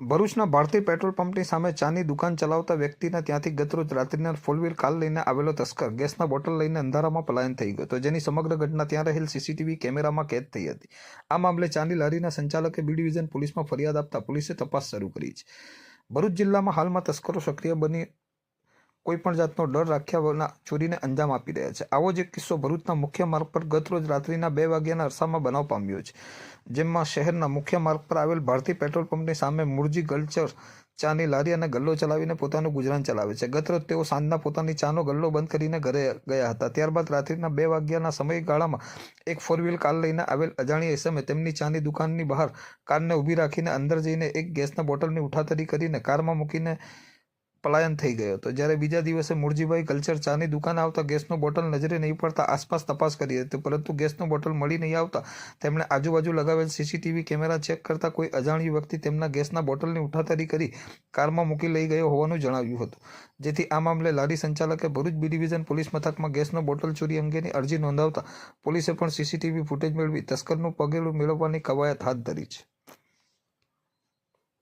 ભરૂચના ભારતીય પેટ્રોલ પંપની સામે ચાની દુકાન ચલાવતા વ્યક્તિના ત્યાંથી ગતરોજ રાત્રિના ફોર વ્હીલ કાર લઈને આવેલો તસ્કર ગેસના બોટલ લઈને અંધારામાં પલાયન થઈ ગયો તો જેની સમગ્ર ઘટના ત્યાં રહેલ સીસીટીવી કેમેરામાં કેદ થઈ હતી. આ મામલે ચાની લારીના સંચાલકે બી ડિવિઝન પોલીસમાં ફરિયાદ આપતા પોલીસે તપાસ શરૂ કરી છે. ભરૂચ જિલ્લામાં હાલમાં તસ્કરો સક્રિય બની કોઈ પણ જાતનો ડર રાખ્યા વિના ચોરીને અંજામ આપી રહ્યા છે. આવો જ એક કિસ્સો ભરૂચના મુખ્ય માર્ગ પર ગતરોજ રાત્રિના બે વાગ્યાના અરસામાં બનાવ પામ્યો છે, જેમાં શહેરના મુખ્ય માર્ગ પર આવેલ ભારતીય પેટ્રોલ પંપની સામે મૂળજી ગલ્ચર ચાની લારી અને ગલ્લો ચલાવીને પોતાનું ગુજરાન ચલાવે છે. ગતરોજ તેઓ સાંજના પોતાની ચાનો ગલ્લો બંધ કરીને ઘરે ગયા હતા. ત્યારબાદ રાત્રિના બે વાગ્યાના સમયગાળામાં એક ફોર વ્હીલ કાર લઈને આવેલ અજાણ્યા એસમે તેમની ચાની દુકાનની બહાર કારને ઊભી રાખીને અંદર જઈને એક ગેસના બોટલની ઉઠાતરી કરીને કારમાં મૂકીને પલાયન થઈ ગયો હતો. જ્યારે બીજા દિવસે મૂળજીભાઈ કલ્ચર ચાની દુકાન આવતા ગેસનો બોટલ નજરે નહીં પડતા આસપાસ તપાસ કરી હતી, પરંતુ ગેસનો બોટલ મળી નહીં આવતા તેમણે આજુબાજુ લગાવેલ સીસીટીવી કેમેરા ચેક કરતા કોઈ અજાણ્યું વ્યક્તિ તેમના ગેસના બોટલની ઉઠાતરી કરી કારમાં મૂકી લઈ ગયો હોવાનું જણાવ્યું હતું. જેથી આ મામલે લારી સંચાલકે ભરૂચ બી ડિવિઝન પોલીસ મથકમાં ગેસનો બોટલ ચોરી અંગેની અરજી નોંધાવતા પોલીસે પણ સીસીટીવી ફૂટેજ મેળવી તસ્કરનું પગેલું મેળવવાની કવાયત હાથ ધરી છે.